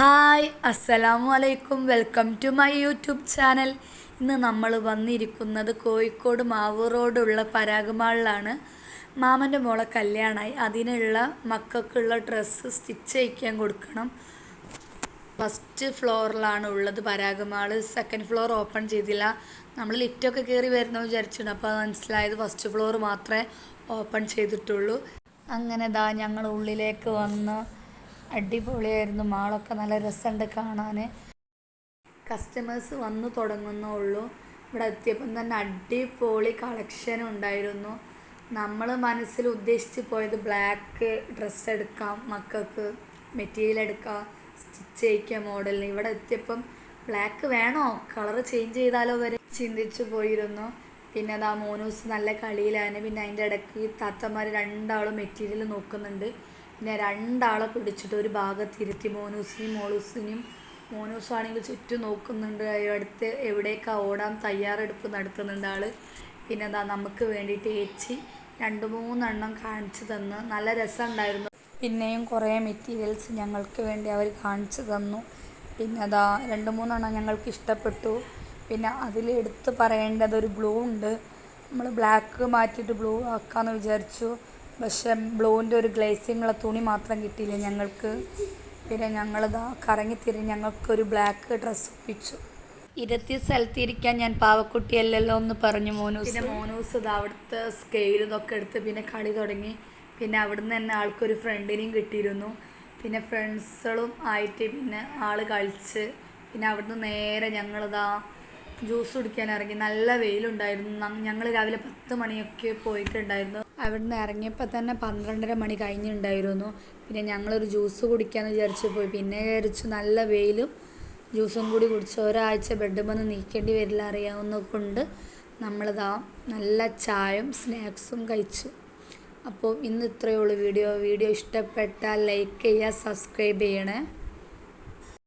Hi അസ്സലാമു അലൈക്കും welcome to my YouTube channel. ഇന്ന് നമ്മൾ വന്നിരിക്കുന്നത് കോഴിക്കോട് മാവൂർ റോഡുള്ള പരാഗമാളിലാണ്. മാമന്റെ മോളെ കല്യാണമായി അതിനുള്ള മക്കൾക്കുള്ള ഡ്രസ്സ് സ്റ്റിച്ച് ചെയ്യിക്കാൻ കൊടുക്കണം. ഫസ്റ്റ് ഫ്ലോറിലാണ് ഉള്ളത് പരാഗമാൾ സെക്കൻഡ് ഫ്ലോർ ഓപ്പൺ ചെയ്തില്ല. നമ്മൾ ലിഫ്റ്റൊക്കെ കയറി വരണമെന്ന് വിചാരിച്ചിട്ടുണ്ട്. അപ്പോൾ മനസ്സിലായത് ഫസ്റ്റ് ഫ്ലോർ മാത്രമേ ഓപ്പൺ ചെയ്തിട്ടുള്ളൂ. അങ്ങനെ ദാ ഞങ്ങൾ ഉള്ളിലേക്ക് വന്ന് അടിപൊളിയായിരുന്നു. മാളൊക്കെ നല്ല രസമുണ്ട് കാണാൻ കസ്റ്റമേഴ്സ് വന്നു തുടങ്ങുന്നുള്ളൂ ഇവിടെ എത്തിയപ്പം തന്നെ അടിപൊളി കളക്ഷൻ ഉണ്ടായിരുന്നു. നമ്മൾ മനസ്സിൽ ഉദ്ദേശിച്ച് പോയത് ബ്ലാക്ക് ഡ്രസ്സ് എടുക്കാം മക്കൾക്ക് മെറ്റീരിയൽ എടുക്കാം സ്റ്റിച്ച് ചെയ്യിക്കുക മോഡലിന് ഇവിടെ എത്തിയപ്പം ബ്ലാക്ക് വേണോ? കളർ ചേഞ്ച് ചെയ്താലോ വരെ ചിന്തിച്ചു പോയിരുന്നു. പിന്നെ അതാ മോനൂസ് നല്ല കളിയിലാണ്. പിന്നെ അതിന്റെ ഇടയ്ക്ക് താത്തമാർ രണ്ടാളും മെറ്റീരിയൽ നോക്കുന്നുണ്ട്. പിന്നെ രണ്ടാളെ പിടിച്ചിട്ട് ഒരു ഭാഗത്തിരുത്തി മോനൂസിനെയും മോളൂസിനെയും മോനൂസാണെങ്കിൽ ചുറ്റും നോക്കുന്നുണ്ട്. അടുത്ത് എവിടേക്കാ ഓടാൻ തയ്യാറെടുപ്പ് നടത്തുന്നുണ്ട് ആൾ പിന്നെ എന്താ നമുക്ക് വേണ്ടിയിട്ട് ഏച്ചി രണ്ട് മൂന്നെണ്ണം കാണിച്ചു തന്ന്. നല്ല രസം ഉണ്ടായിരുന്നു പിന്നെയും കുറേ മെറ്റീരിയൽസ് ഞങ്ങൾക്ക് വേണ്ടി അവർ കാണിച്ചു തന്നു. പിന്നെ അതാ രണ്ട് മൂന്നെണ്ണം ഞങ്ങൾക്ക് ഇഷ്ടപ്പെട്ടു. പിന്നെ അതിൽ എടുത്ത് പറയേണ്ടത് ഒരു ബ്ലൂ ഉണ്ട്. നമ്മൾ ബ്ലാക്ക് മാറ്റിയിട്ട് ബ്ലൂ ആക്കാമെന്ന് വിചാരിച്ചു. പക്ഷെ ബ്ലൂവിന്റെ ഒരു ഗ്ലേസിങ്ങുള്ള തുണി മാത്രം കിട്ടിയില്ല ഞങ്ങൾക്ക്? പിന്നെ ഞങ്ങളിതാ കറങ്ങിത്തിരി ഞങ്ങൾക്കൊരു ബ്ലാക്ക് ഡ്രസ്സ് ഒപ്പിച്ചു. ഇരുത്തിയ സ്ഥലത്ത് ഇരിക്കാൻ ഞാൻ പാവക്കുട്ടിയല്ലല്ലോ എന്ന് പറഞ്ഞു മോനൂസ്. പിന്നെ മോനൂസ് ഇത് അവിടുത്തെ സ്കെയിൽ ഇതൊക്കെ എടുത്ത് പിന്നെ കളി തുടങ്ങി. പിന്നെ അവിടുന്ന് തന്നെ ആൾക്കൊരു ഫ്രണ്ടിനെയും കിട്ടിയിരുന്നു. പിന്നെ ഫ്രണ്ട്സുകളും ആയിട്ട് പിന്നെ ആൾ കളിച്ച്. പിന്നെ അവിടുന്ന് നേരെ ഞങ്ങളിതാ ജ്യൂസ് കുടിക്കാൻ ഇറങ്ങി. നല്ല വെയിലുണ്ടായിരുന്നു. ഞങ്ങൾ രാവിലെ പത്ത് മണിയൊക്കെ പോയിട്ടുണ്ടായിരുന്നു. അവിടുന്ന് ഇറങ്ങിയപ്പോൾ തന്നെ പന്ത്രണ്ടര മണി കഴിഞ്ഞിട്ടുണ്ടായിരുന്നു പിന്നെ ഞങ്ങളൊരു ജ്യൂസ് കുടിക്കാമെന്ന് വിചാരിച്ച് പോയി. പിന്നെ വിചാരിച്ചു നല്ല വെയിലും ജ്യൂസും കൂടി കുടിച്ച് ഒരാഴ്ച ബെഡ് വന്ന് നീക്കേണ്ടി വരില്ല അറിയാവുന്ന കൊണ്ട് നമ്മളിതാ നല്ല ചായയും സ്നാക്സും കഴിച്ചു. അപ്പോൾ ഇന്ന് ഇത്രയേ ഉള്ളൂ വീഡിയോ. വീഡിയോ ഇഷ്ടപ്പെട്ടാൽ ലൈക്ക് ചെയ്യുക സബ്സ്ക്രൈബ് ചെയ്യണേ.